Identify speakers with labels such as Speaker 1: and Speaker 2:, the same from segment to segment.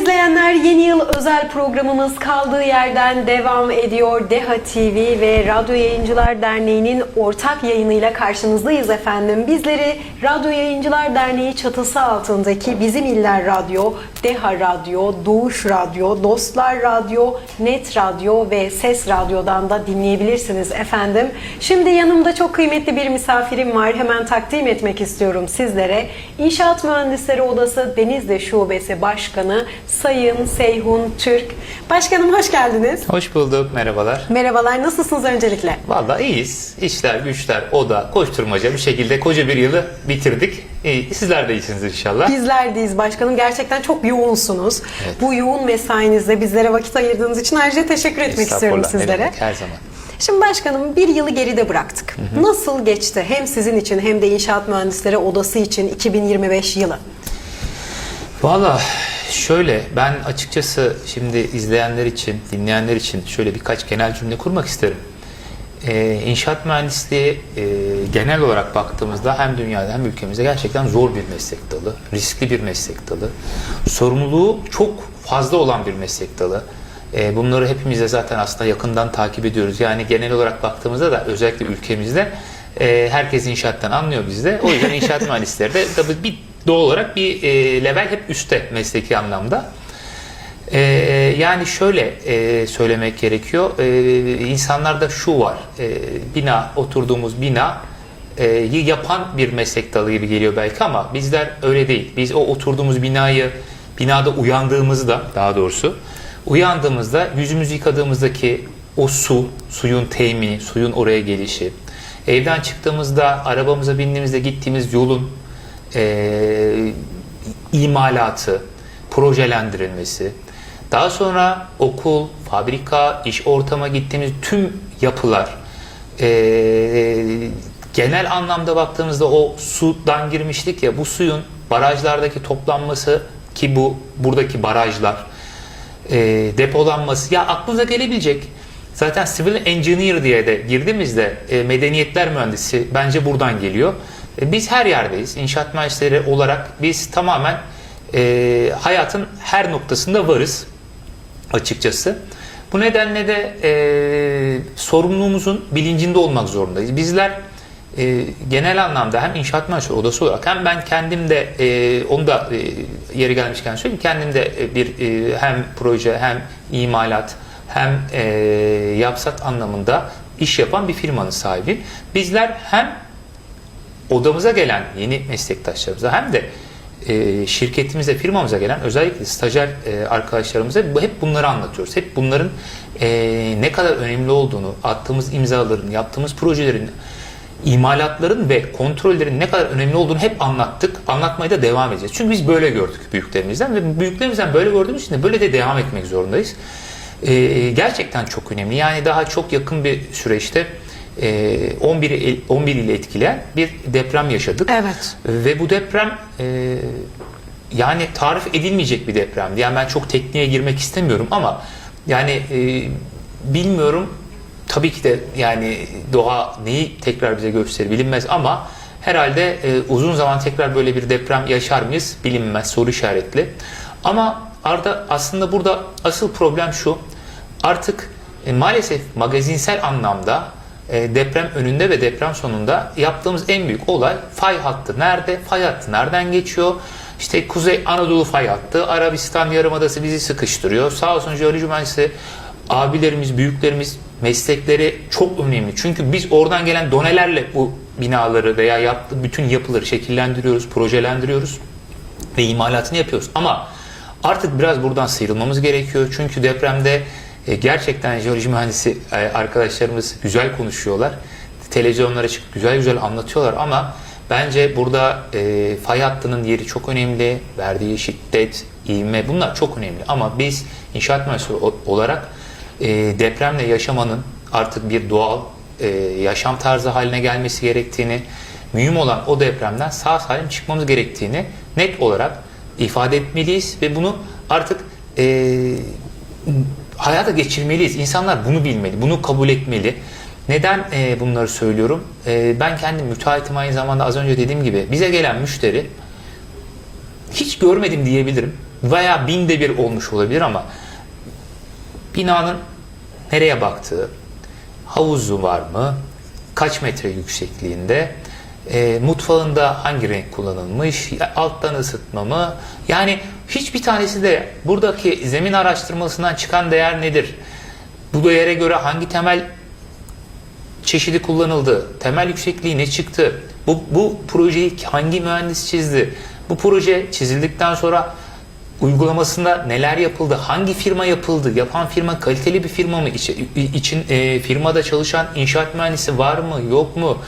Speaker 1: izleyenler yeni yıl özel programımız kaldığı yerden devam ediyor. Deha TV ve Radyo Yayıncılar Derneği'nin ortak yayınıyla karşınızdayız efendim. Bizleri Radyo Yayıncılar Derneği çatısı altındaki Bizim İller Radyo, Deha Radyo, Doğuş Radyo, Dostlar Radyo, Net Radyo ve Ses Radyo'dan da dinleyebilirsiniz efendim. Şimdi yanımda çok kıymetli bir misafirim var. Hemen takdim etmek istiyorum sizlere. İnşaat Mühendisleri Odası Denizli Şubesi Başkanı Sayın Seyhun Türk. Başkanım hoş geldiniz.
Speaker 2: Hoş bulduk, merhabalar.
Speaker 1: Merhabalar, nasılsınız öncelikle?
Speaker 2: Vallahi iyiyiz. İşler, güçler, oda, koşturmaca bir şekilde koca bir yılı bitirdik. İyi, sizler de iyisiniz inşallah.
Speaker 1: Bizler deyiz başkanım. Gerçekten çok yoğunsunuz. Bu yoğun mesainizde bizlere vakit ayırdığınız için ayrıca teşekkür etmek istiyorum sizlere.
Speaker 2: demek, her zaman.
Speaker 1: Şimdi başkanım bir yılı geride bıraktık. Nasıl geçti hem sizin için hem de İnşaat Mühendisleri Odası için 2025 yılı?
Speaker 2: Valla şöyle ben açıkçası şimdi izleyenler için, dinleyenler için şöyle birkaç genel cümle kurmak isterim. Ee, inşaat mühendisliği e, genel olarak baktığımızda hem dünyada hem ülkemizde gerçekten zor bir meslek dalı, riskli bir meslek dalı, sorumluluğu çok fazla olan bir meslek dalı. Ee, bunları hepimiz de zaten aslında yakından takip ediyoruz. Yani genel olarak baktığımızda da özellikle ülkemizde e, herkes inşaattan anlıyor bizde. O yüzden inşaat mühendisleri de tabii bir doğal olarak bir e, level hep üstte mesleki anlamda. Ee, yani şöyle e, söylemek gerekiyor. Ee, insanlarda şu var. Ee, bina, oturduğumuz bina e, yapan bir meslek dalı gibi geliyor belki ama bizler öyle değil. Biz o oturduğumuz binayı, binada uyandığımızda daha doğrusu uyandığımızda yüzümüzü yıkadığımızdaki o su, suyun temini, suyun oraya gelişi, evden çıktığımızda, arabamıza bindiğimizde gittiğimiz yolun e, imalatı, projelendirilmesi, daha sonra okul, fabrika, iş ortama gittiğimiz tüm yapılar, e, genel anlamda baktığımızda o sudan girmiştik ya bu suyun barajlardaki toplanması ki bu buradaki barajlar, e, depolanması ya aklınıza gelebilecek zaten civil engineer diye de girdiğimizde e, medeniyetler mühendisi bence buradan geliyor. E, biz her yerdeyiz. İnşaat mühendisleri olarak biz tamamen e, hayatın her noktasında varız açıkçası. Bu nedenle de e, sorumluluğumuzun bilincinde olmak zorundayız. Bizler e, genel anlamda hem inşaat mühendisleri odası olarak hem ben kendim de e, onu da e, yeri gelmişken söyleyeyim kendim de e, bir e, hem proje hem imalat hem e, yapsat anlamında iş yapan bir firmanın sahibiyim. Bizler hem odamıza gelen yeni meslektaşlarımıza hem de e, şirketimize, firmamıza gelen özellikle stajyer e, arkadaşlarımıza hep bunları anlatıyoruz. Hep bunların e, ne kadar önemli olduğunu, attığımız imzaların, yaptığımız projelerin, imalatların ve kontrollerin ne kadar önemli olduğunu hep anlattık. Anlatmaya da devam edeceğiz. Çünkü biz böyle gördük büyüklerimizden ve büyüklerimizden böyle gördüğümüz için de böyle de devam etmek zorundayız. E, gerçekten çok önemli. Yani daha çok yakın bir süreçte e, 11, il- 11 ile etkileyen bir deprem yaşadık.
Speaker 1: Evet.
Speaker 2: Ve bu deprem e, yani tarif edilmeyecek bir depremdi. Yani ben çok tekniğe girmek istemiyorum ama yani e, bilmiyorum tabii ki de yani doğa neyi tekrar bize gösterir bilinmez ama herhalde e, uzun zaman tekrar böyle bir deprem yaşar mıyız bilinmez soru işaretli. Ama Arda aslında burada asıl problem şu artık e, maalesef magazinsel anlamda e, deprem önünde ve deprem sonunda yaptığımız en büyük olay fay hattı. Nerede? Fay hattı nereden geçiyor? İşte Kuzey Anadolu fay hattı, Arabistan Yarımadası bizi sıkıştırıyor. Sağ olsun jeoloji mühendisi abilerimiz, büyüklerimiz meslekleri çok önemli. Çünkü biz oradan gelen donelerle bu binaları veya yaptığı bütün yapıları şekillendiriyoruz, projelendiriyoruz ve imalatını yapıyoruz. Ama artık biraz buradan sıyrılmamız gerekiyor. Çünkü depremde e, gerçekten jeoloji mühendisi e, arkadaşlarımız güzel konuşuyorlar. Televizyonlara çıkıp güzel güzel anlatıyorlar ama bence burada e, fay hattının yeri çok önemli. Verdiği şiddet, ivme bunlar çok önemli. Ama biz inşaat mühendisleri o- olarak e, depremle yaşamanın artık bir doğal e, yaşam tarzı haline gelmesi gerektiğini, mühim olan o depremden sağ salim çıkmamız gerektiğini net olarak ifade etmeliyiz ve bunu artık e, hayata geçirmeliyiz. İnsanlar bunu bilmeli, bunu kabul etmeli. Neden e, bunları söylüyorum? E, ben kendim müteahhitim aynı zamanda az önce dediğim gibi bize gelen müşteri hiç görmedim diyebilirim. veya binde bir olmuş olabilir ama binanın nereye baktığı, havuzu var mı, kaç metre yüksekliğinde, e, mutfağında hangi renk kullanılmış, alttan ısıtma mı? Yani hiçbir tanesi de buradaki zemin araştırmasından çıkan değer nedir? Bu değere göre hangi temel çeşidi kullanıldı? Temel yüksekliği ne çıktı? Bu, bu projeyi hangi mühendis çizdi? Bu proje çizildikten sonra uygulamasında neler yapıldı? Hangi firma yapıldı? Yapan firma kaliteli bir firma mı? İç, için e, firmada çalışan inşaat mühendisi var mı? Yok mu?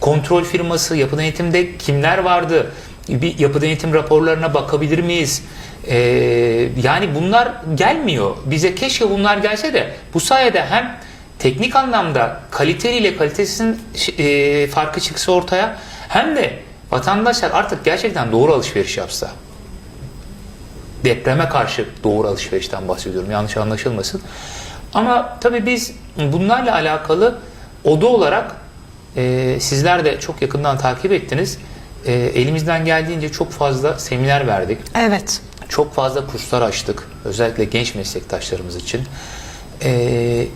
Speaker 2: Kontrol firması, yapı denetimde kimler vardı? Bir yapı denetim raporlarına bakabilir miyiz? E, yani bunlar gelmiyor. Bize keşke bunlar gelse de bu sayede hem teknik anlamda kaliteliyle kalitesinin e, farkı çıksa ortaya hem de vatandaşlar artık gerçekten doğru alışveriş yapsa depreme karşı doğru alışverişten bahsediyorum. Yanlış anlaşılmasın. Ama tabii biz bunlarla alakalı oda olarak e, sizler de çok yakından takip ettiniz. E, elimizden geldiğince çok fazla seminer verdik.
Speaker 1: Evet.
Speaker 2: Çok fazla kurslar açtık. Özellikle genç meslektaşlarımız için. E,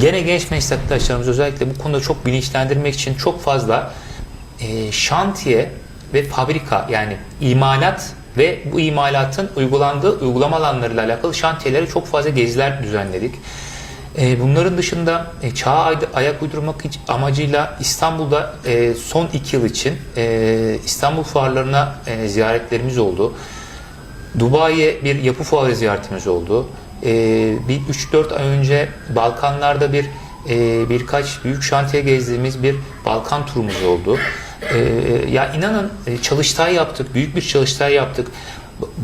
Speaker 2: gene genç meslektaşlarımız özellikle bu konuda çok bilinçlendirmek için çok fazla e, şantiye ve fabrika yani imalat ve bu imalatın uygulandığı uygulama alanlarıyla alakalı şantiyelere çok fazla geziler düzenledik. E, bunların dışında e, çağa ay- ayak uydurmak amacıyla İstanbul'da e, son iki yıl için İstanbul fuarlarına ziyaretlerimiz oldu. Dubai'ye bir yapı fuarı ziyaretimiz oldu. Bir 3-4 ay önce Balkanlarda bir birkaç büyük şantiye gezdiğimiz bir Balkan turumuz oldu. Ya inanın çalıştay yaptık, büyük bir çalıştay yaptık.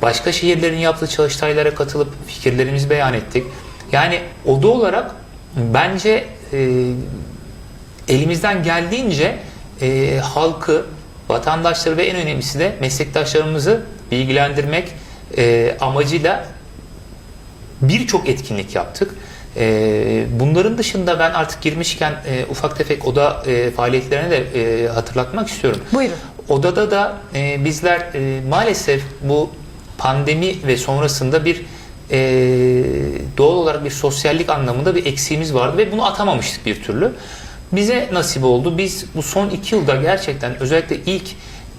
Speaker 2: Başka şehirlerin yaptığı çalıştaylara katılıp fikirlerimizi beyan ettik. Yani oda olarak bence e, elimizden geldiğince e, halkı, vatandaşları ve en önemlisi de meslektaşlarımızı bilgilendirmek e, amacıyla birçok etkinlik yaptık. E, bunların dışında ben artık girmişken e, ufak tefek oda e, faaliyetlerini de e, hatırlatmak istiyorum.
Speaker 1: Buyurun.
Speaker 2: Odada da e, bizler e, maalesef bu pandemi ve sonrasında bir e, doğal olarak bir sosyallik anlamında bir eksiğimiz vardı ve bunu atamamıştık bir türlü. Bize nasip oldu. Biz bu son iki yılda gerçekten özellikle ilk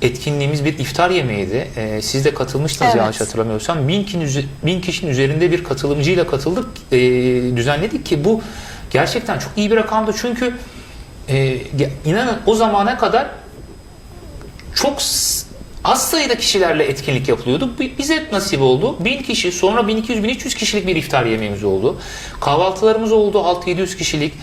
Speaker 2: etkinliğimiz bir iftar yemeğiydi. E, siz de katılmıştınız
Speaker 1: Evet.
Speaker 2: yanlış hatırlamıyorsam. Bin, kin bin kişinin üzerinde bir katılımcıyla katıldık, e, düzenledik ki bu gerçekten çok iyi bir rakamdı. Çünkü e, inanın o zamana kadar çok az sayıda kişilerle etkinlik yapılıyordu. Bi- Bize nasip oldu. 1000 kişi, sonra 1200-1300 kişilik bir iftar yemeğimiz oldu. Kahvaltılarımız oldu, 6-700 kişilik.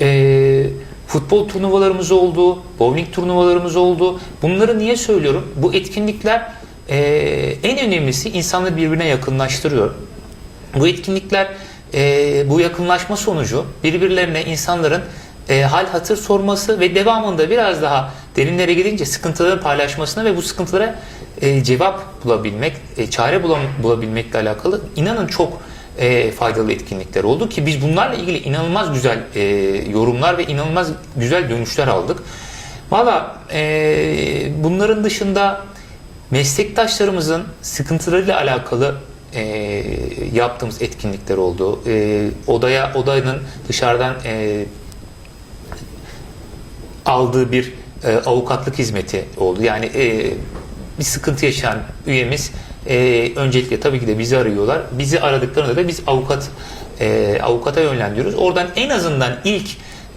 Speaker 2: Ee, futbol turnuvalarımız oldu, bowling turnuvalarımız oldu. Bunları niye söylüyorum? Bu etkinlikler e, en önemlisi insanları birbirine yakınlaştırıyor. Bu etkinlikler e, bu yakınlaşma sonucu birbirlerine insanların e, hal hatır sorması ve devamında biraz daha derinlere gidince sıkıntıları paylaşmasına ve bu sıkıntılara e, cevap bulabilmek, e, çare bulam- bulabilmekle alakalı inanın çok e, faydalı etkinlikler oldu ki biz bunlarla ilgili inanılmaz güzel e, yorumlar ve inanılmaz güzel dönüşler aldık. Valla e, bunların dışında meslektaşlarımızın sıkıntılarıyla alakalı e, yaptığımız etkinlikler oldu. E, odaya odanın dışarıdan e, aldığı bir e, avukatlık hizmeti oldu. Yani e, bir sıkıntı yaşayan üyemiz e, öncelikle tabii ki de bizi arıyorlar. Bizi aradıklarında da biz avukat e, avukata yönlendiriyoruz. Oradan en azından ilk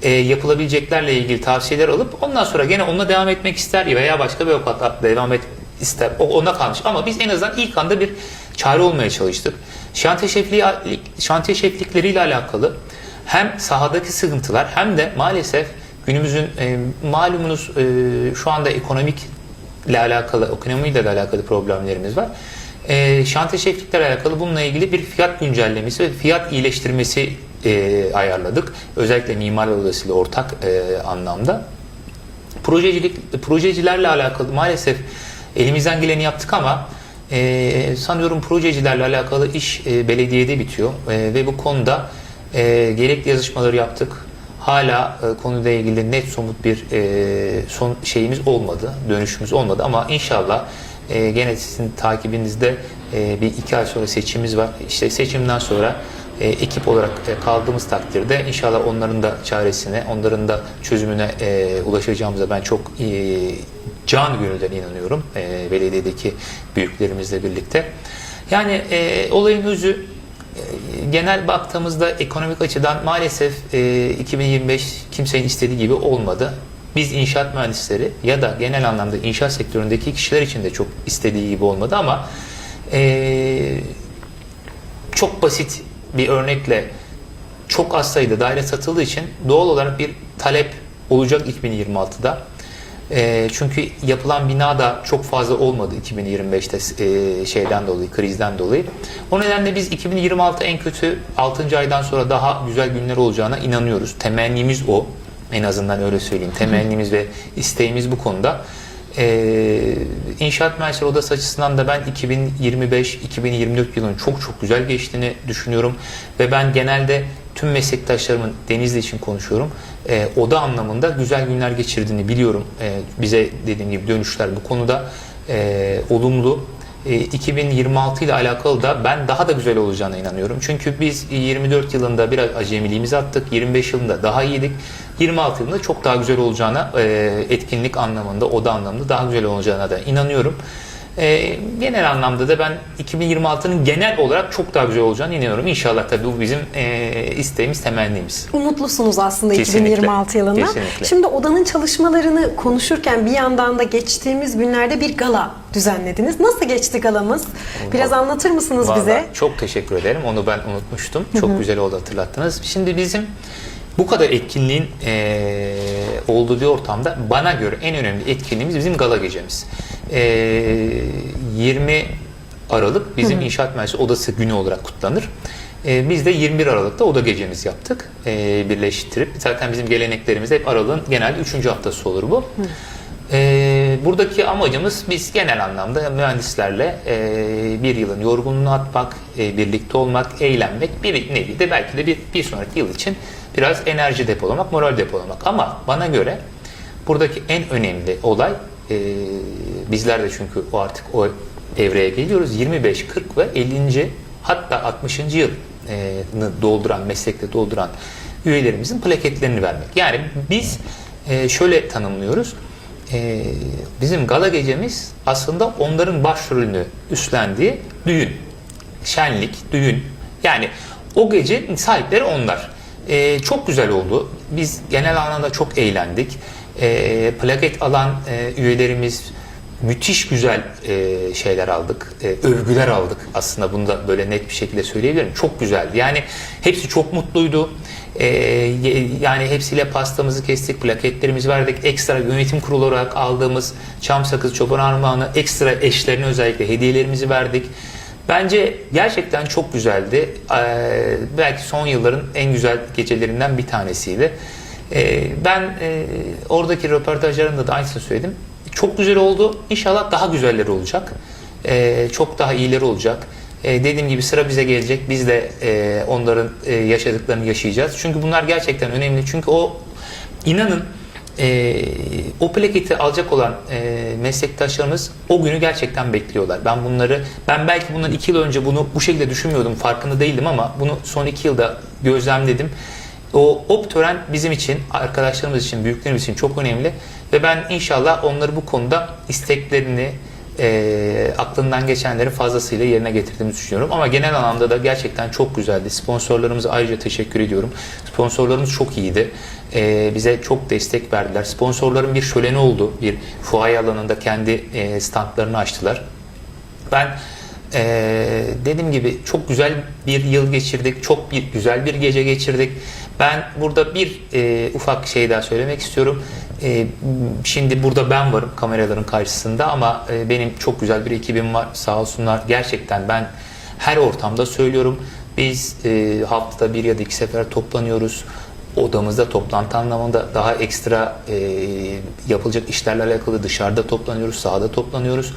Speaker 2: e, yapılabileceklerle ilgili tavsiyeler alıp ondan sonra gene onunla devam etmek ister veya başka bir avukatla devam et ister. O ona kalmış. Ama biz en azından ilk anda bir çare olmaya çalıştık. Şantiye şefliği şantiye şeflikleriyle alakalı hem sahadaki sıkıntılar hem de maalesef günümüzün e, malumunuz e, şu anda ekonomik ile alakalı, ekonomiyle de alakalı problemlerimiz var. E, şantiye şefliklerle alakalı bununla ilgili bir fiyat güncellemesi ve fiyat iyileştirmesi e, ayarladık. Özellikle mimar odasıyla ortak e, anlamda. Projecilik, projecilerle alakalı maalesef elimizden geleni yaptık ama e, sanıyorum projecilerle alakalı iş e, belediyede bitiyor E, ve bu konuda e, gerekli yazışmaları yaptık. Hala e, konuyla ilgili net somut bir e, son şeyimiz olmadı, dönüşümüz olmadı ama inşallah e, gene sizin takibinizde E, bir iki ay sonra seçimimiz var. İşte seçimden sonra e, ekip olarak e, kaldığımız takdirde inşallah onların da çaresine, onların da çözümüne e, ulaşacağımıza ben çok e, can gönülden inanıyorum. E, belediyedeki büyüklerimizle birlikte. Yani e, olayın özü genel baktığımızda ekonomik açıdan maalesef e, 2025 kimsenin istediği gibi olmadı. Biz inşaat mühendisleri ya da genel anlamda inşaat sektöründeki kişiler için de çok istediği gibi olmadı ama e, çok basit bir örnekle çok az sayıda daire satıldığı için doğal olarak bir talep olacak 2026'da. E, çünkü yapılan bina da çok fazla olmadı 2025'te e, şeyden dolayı, krizden dolayı. O nedenle biz 2026 en kötü 6. aydan sonra daha güzel günler olacağına inanıyoruz. Temennimiz o. En azından öyle söyleyeyim. Temennimiz ve isteğimiz bu konuda. Ee, İnşaat Mühendisleri Odası açısından da ben 2025-2024 yılının çok çok güzel geçtiğini düşünüyorum. Ve ben genelde tüm meslektaşlarımın Denizli için konuşuyorum. Ee, oda anlamında güzel günler geçirdiğini biliyorum. Ee, bize dediğim gibi dönüşler bu konuda e, olumlu. E, 2026 ile alakalı da ben daha da güzel olacağına inanıyorum. Çünkü biz 24 yılında biraz acemiliğimizi attık. 25 yılında daha iyiydik. 26 yılında çok daha güzel olacağına e, etkinlik anlamında, oda anlamında daha güzel olacağına da inanıyorum. E, genel anlamda da ben 2026'nın genel olarak çok daha güzel olacağına inanıyorum. İnşallah tabii bu bizim e, isteğimiz, temennimiz.
Speaker 1: Umutlusunuz aslında
Speaker 2: Kesinlikle,
Speaker 1: 2026 yılında.
Speaker 2: kesinlikle.
Speaker 1: Şimdi odanın çalışmalarını konuşurken bir yandan da geçtiğimiz günlerde bir gala düzenlediniz. Nasıl geçti galamız? Biraz anlatır mısınız
Speaker 2: Vallahi
Speaker 1: bize?
Speaker 2: Çok teşekkür ederim. Onu ben unutmuştum. Çok güzel oldu hatırlattınız. Şimdi bizim bu kadar etkinliğin eee olduğu bir ortamda bana göre en önemli etkinliğimiz bizim gala gecemiz. Eee 20 Aralık bizim İnşaat Mühendisleri Odası günü olarak kutlanır. Eee, biz de 21 Aralık'ta oda gecemiz yaptık. Eee, birleştirip. Zaten bizim geleneklerimizde hep Aralık'ın genelde 3. haftası olur bu. Ee, buradaki amacımız biz genel anlamda mühendislerle e, bir yılın yorgunluğunu atmak, e, birlikte olmak, eğlenmek, bir nevi de belki de bir, bir sonraki yıl için biraz enerji depolamak, moral depolamak. Ama bana göre buradaki en önemli olay e, bizler de çünkü o artık o evreye geliyoruz. 25, 40 ve 50. hatta 60. yılını dolduran, meslekte dolduran üyelerimizin plaketlerini vermek. Yani biz e, şöyle tanımlıyoruz. E, bizim gala gecemiz aslında onların başrolünü üstlendiği düğün. Şenlik, düğün. Yani o gece sahipleri onlar. E, çok güzel oldu. Biz genel anlamda çok eğlendik. E, plaket alan e, üyelerimiz müthiş güzel e, şeyler aldık. E, övgüler aldık aslında bunu da böyle net bir şekilde söyleyebilirim. Çok güzeldi. Yani hepsi çok mutluydu. E, yani hepsiyle pastamızı kestik, plaketlerimizi verdik. Ekstra yönetim kurulu olarak aldığımız çam sakız, çoban armağanı, ekstra eşlerine özellikle hediyelerimizi verdik. Bence gerçekten çok güzeldi. Ee, belki son yılların en güzel gecelerinden bir tanesiydi. Ee, ben e, oradaki röportajlarımda da aynısını söyledim. Çok güzel oldu. İnşallah daha güzelleri olacak. Ee, çok daha iyileri olacak. Ee, dediğim gibi sıra bize gelecek. Biz de e, onların e, yaşadıklarını yaşayacağız. Çünkü bunlar gerçekten önemli. Çünkü o inanın e, o plaketi alacak olan e, meslektaşlarımız o günü gerçekten bekliyorlar. Ben bunları, ben belki bundan iki yıl önce bunu bu şekilde düşünmüyordum, farkında değildim ama bunu son iki yılda gözlemledim. O op tören bizim için, arkadaşlarımız için, büyüklerimiz için çok önemli ve ben inşallah onları bu konuda isteklerini, e, aklından geçenleri fazlasıyla yerine getirdiğimizi düşünüyorum. Ama genel anlamda da gerçekten çok güzeldi. Sponsorlarımıza ayrıca teşekkür ediyorum. Sponsorlarımız çok iyiydi. E, bize çok destek verdiler. Sponsorların bir şöleni oldu. Bir fuaye alanında kendi e, standlarını açtılar. Ben eee, dediğim gibi çok güzel bir yıl geçirdik. Çok bir güzel bir gece geçirdik. Ben burada bir eee, ufak şey daha söylemek istiyorum. Eee, şimdi burada ben varım kameraların karşısında ama eee, benim çok güzel bir ekibim var. Sağ olsunlar. Gerçekten ben her ortamda söylüyorum. Biz eee, haftada bir ya da iki sefer toplanıyoruz odamızda toplantı anlamında daha ekstra e, yapılacak işlerle alakalı dışarıda toplanıyoruz, sahada toplanıyoruz.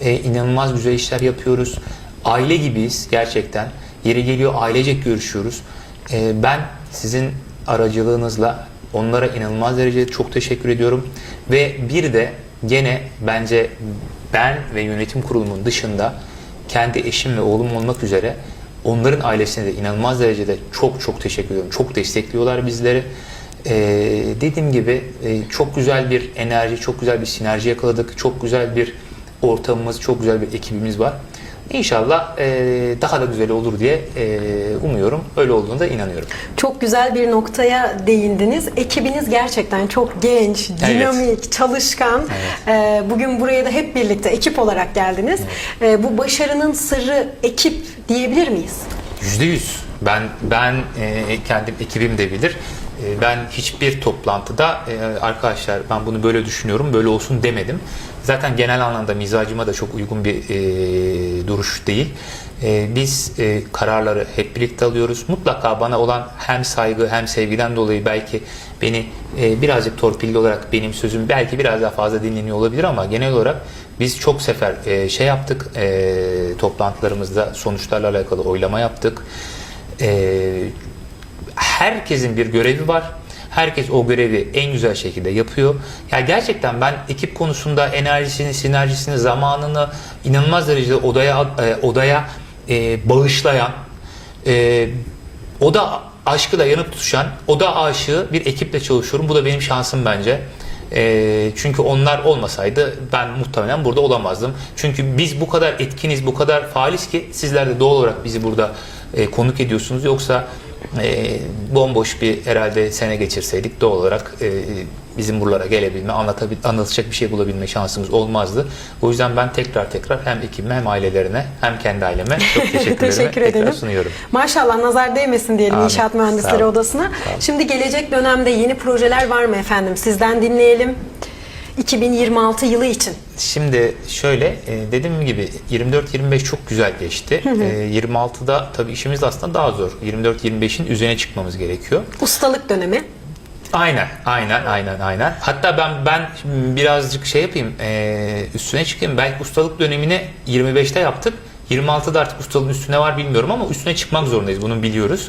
Speaker 2: E, inanılmaz güzel işler yapıyoruz. Aile gibiyiz gerçekten. Yeri geliyor ailecek görüşüyoruz. E, ben sizin aracılığınızla onlara inanılmaz derecede çok teşekkür ediyorum. Ve bir de gene bence ben ve yönetim kurulumun dışında kendi eşim ve oğlum olmak üzere onların ailesine de inanılmaz derecede çok çok teşekkür ediyorum. Çok destekliyorlar bizleri. Ee, dediğim gibi e, çok güzel bir enerji, çok güzel bir sinerji yakaladık. Çok güzel bir ortamımız, çok güzel bir ekibimiz var. İnşallah e, daha da güzel olur diye e, umuyorum. Öyle olduğuna da inanıyorum.
Speaker 1: Çok güzel bir noktaya değindiniz. Ekibiniz gerçekten çok genç, dinamik, çalışkan. Ee, Bugün buraya da hep birlikte ekip olarak geldiniz. Ee, Bu başarının sırrı ekip diyebilir miyiz?
Speaker 2: Yüzde yüz. Ben ben e, kendim ekibim de bilir. E, ben hiçbir toplantıda e, arkadaşlar ben bunu böyle düşünüyorum böyle olsun demedim. Zaten genel anlamda mizacıma da çok uygun bir e, duruş değil. E, biz e, kararları hep birlikte alıyoruz. Mutlaka bana olan hem saygı hem sevgiden dolayı belki beni e, birazcık torpilli olarak benim sözüm belki biraz daha fazla dinleniyor olabilir ama genel olarak biz çok sefer e, şey yaptık e, toplantılarımızda sonuçlarla alakalı oylama yaptık. E, herkesin bir görevi var. Herkes o görevi en güzel şekilde yapıyor. Ya gerçekten ben ekip konusunda enerjisini, sinerjisini, zamanını inanılmaz derecede odaya e, odaya e, bağışlayan, e, o da aşkı da yanıp tutuşan, o da aşığı bir ekiple çalışıyorum. Bu da benim şansım bence. E, çünkü onlar olmasaydı ben muhtemelen burada olamazdım. Çünkü biz bu kadar etkiniz, bu kadar faaliz ki sizler de doğal olarak bizi burada e, konuk ediyorsunuz. Yoksa e, bomboş bir herhalde sene geçirseydik doğal olarak e, bizim buralara gelebilme, anlatabil, anlatacak bir şey bulabilme şansımız olmazdı. O yüzden ben tekrar tekrar hem ekibime hem ailelerine hem kendi aileme çok teşekkürlerimi
Speaker 1: Teşekkür
Speaker 2: tekrar
Speaker 1: edelim.
Speaker 2: sunuyorum.
Speaker 1: Maşallah nazar değmesin diyelim
Speaker 2: Amin.
Speaker 1: İnşaat Mühendisleri. Odası'na. Şimdi gelecek dönemde yeni projeler var mı efendim? Sizden dinleyelim. 2026 yılı için.
Speaker 2: Şimdi şöyle e, dediğim gibi 24-25 çok güzel geçti. E, 26'da tabii işimiz aslında daha zor. 24-25'in üzerine çıkmamız gerekiyor.
Speaker 1: Ustalık dönemi.
Speaker 2: Aynen, aynen, aynen, aynen. Hatta ben ben birazcık şey yapayım, e, üstüne çıkayım. Belki ustalık dönemini 25'te yaptık. 26'da artık ustalığın üstüne var bilmiyorum ama üstüne çıkmak zorundayız. Bunu biliyoruz.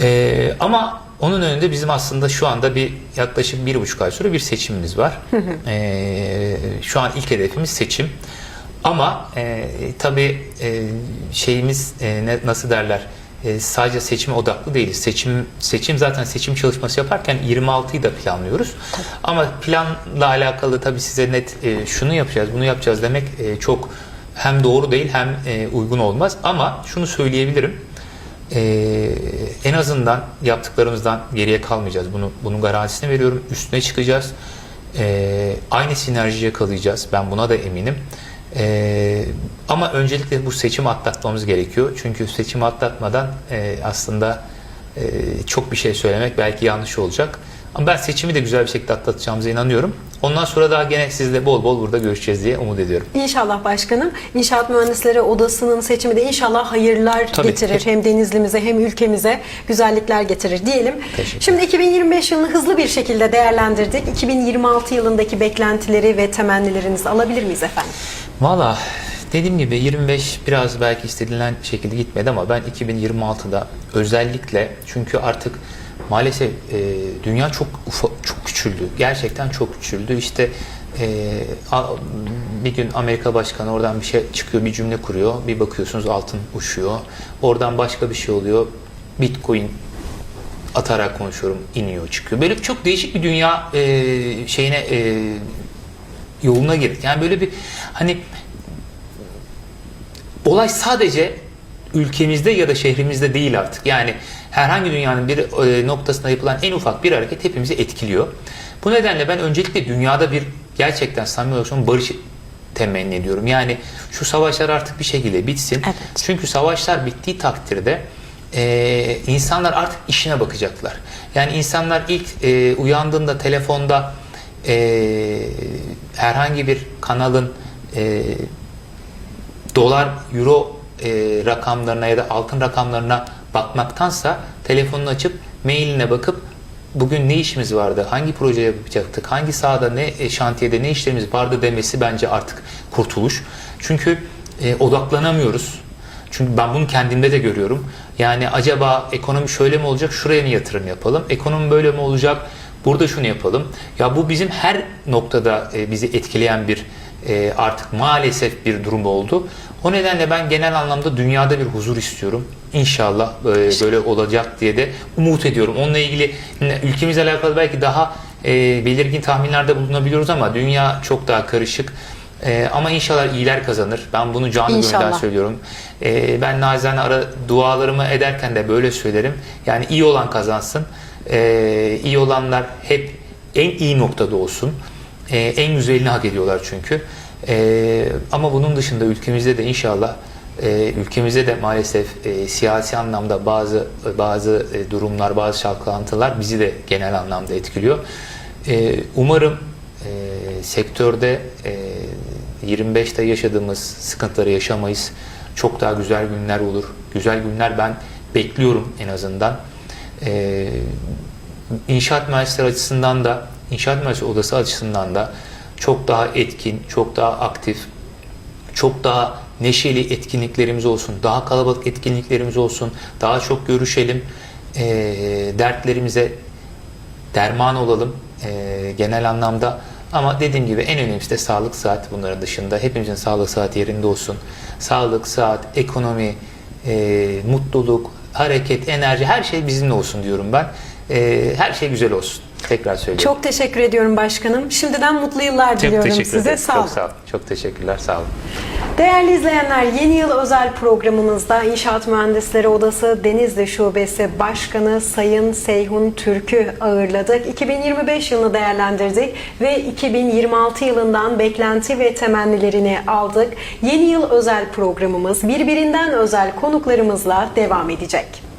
Speaker 2: E, ama onun önünde bizim aslında şu anda bir yaklaşık bir buçuk ay sonra bir seçimimiz var. E, şu an ilk hedefimiz seçim. Ama e, tabii e, şeyimiz e, ne, nasıl derler? E, sadece seçime odaklı değiliz. Seçim seçim zaten seçim çalışması yaparken 26'yı da planlıyoruz. Ama planla alakalı tabii size net e, şunu yapacağız, bunu yapacağız demek e, çok hem doğru değil hem e, uygun olmaz. Ama şunu söyleyebilirim. E, en azından yaptıklarımızdan geriye kalmayacağız. Bunu bunun garantisini veriyorum. Üstüne çıkacağız. E, aynı sinerjiyi yakalayacağız. Ben buna da eminim. E, ama öncelikle bu seçimi atlatmamız gerekiyor. Çünkü seçimi atlatmadan e, aslında e, çok bir şey söylemek belki yanlış olacak. Ama ben seçimi de güzel bir şekilde atlatacağımıza inanıyorum. Ondan sonra daha gene sizle bol bol burada görüşeceğiz diye umut ediyorum.
Speaker 1: İnşallah başkanım. İnşaat Mühendisleri Odası'nın seçimi de inşallah hayırlar
Speaker 2: Tabii.
Speaker 1: getirir. Hem Denizli'mize hem ülkemize güzellikler getirir diyelim. Şimdi 2025 yılını hızlı bir şekilde değerlendirdik. 2026 yılındaki beklentileri ve temennilerinizi alabilir miyiz efendim?
Speaker 2: Valla dediğim gibi 25 biraz belki istediğilen şekilde gitmedi ama ben 2026'da özellikle çünkü artık maalesef e, dünya çok ufa, çok küçüldü. Gerçekten çok küçüldü. İşte e, a- bir gün Amerika Başkanı oradan bir şey çıkıyor, bir cümle kuruyor. Bir bakıyorsunuz altın uçuyor. Oradan başka bir şey oluyor. Bitcoin atarak konuşuyorum iniyor çıkıyor. Böyle çok değişik bir dünya e, şeyine e, yoluna girdik. Yani böyle bir hani olay sadece ülkemizde ya da şehrimizde değil artık. Yani herhangi dünyanın bir e, noktasında yapılan en ufak bir hareket hepimizi etkiliyor. Bu nedenle ben öncelikle dünyada bir gerçekten samimi olarak barış temenni ediyorum. Yani şu savaşlar artık bir şekilde bitsin.
Speaker 1: Evet.
Speaker 2: Çünkü savaşlar bittiği takdirde e, insanlar artık işine bakacaklar. Yani insanlar ilk e, uyandığında telefonda e, herhangi bir kanalın e, dolar, euro e, rakamlarına ya da altın rakamlarına bakmaktansa telefonunu açıp mailine bakıp bugün ne işimiz vardı, hangi proje yapacaktık, hangi sahada ne e, şantiyede ne işlerimiz vardı demesi bence artık kurtuluş. Çünkü e, odaklanamıyoruz. Çünkü ben bunu kendimde de görüyorum. Yani acaba ekonomi şöyle mi olacak, şuraya mı yatırım yapalım? Ekonomi böyle mi olacak, burada şunu yapalım? Ya bu bizim her noktada e, bizi etkileyen bir e, artık maalesef bir durum oldu. O nedenle ben genel anlamda dünyada bir huzur istiyorum. İnşallah e, böyle olacak diye de umut ediyorum. Onunla ilgili ülkemizle alakalı belki daha e, belirgin tahminlerde bulunabiliyoruz ama dünya çok daha karışık. E, ama inşallah iyiler kazanır. Ben bunu gönülden
Speaker 1: İnşallah.
Speaker 2: söylüyorum. E, ben nacizane ara dualarımı ederken de böyle söylerim. Yani iyi olan kazansın. E, iyi olanlar hep en iyi noktada olsun. E, en güzelini hak ediyorlar çünkü. E, ama bunun dışında ülkemizde de inşallah e, ülkemizde de maalesef e, siyasi anlamda bazı bazı e, durumlar, bazı çalkantılar bizi de genel anlamda etkiliyor. E, umarım e, sektörde e, 25'te yaşadığımız sıkıntıları yaşamayız. Çok daha güzel günler olur. Güzel günler ben bekliyorum en azından. E, İnşaat mühendisleri açısından da, inşaat mühendisleri odası açısından da çok daha etkin, çok daha aktif, çok daha neşeli etkinliklerimiz olsun, daha kalabalık etkinliklerimiz olsun, daha çok görüşelim, eee, dertlerimize derman olalım eee, genel anlamda. Ama dediğim gibi en önemlisi de sağlık saat bunların dışında. Hepimizin sağlık saati yerinde olsun. Sağlık, saat, ekonomi, eee, mutluluk, hareket, enerji her şey bizimle olsun diyorum ben. Eee, her şey güzel olsun. Tekrar söylüyorum.
Speaker 1: Çok teşekkür ediyorum başkanım. Şimdiden mutlu yıllar
Speaker 2: Çok
Speaker 1: diliyorum
Speaker 2: teşekkür
Speaker 1: size.
Speaker 2: ederim.
Speaker 1: Sağ olun.
Speaker 2: Çok sağ olun. Çok teşekkürler. Sağ olun.
Speaker 1: Değerli izleyenler, yeni yıl özel programımızda İnşaat Mühendisleri Odası Denizli Şubesi Başkanı Sayın Seyhun Türk'ü ağırladık. 2025 yılını değerlendirdik ve 2026 yılından beklenti ve temennilerini aldık. Yeni yıl özel programımız birbirinden özel konuklarımızla devam edecek.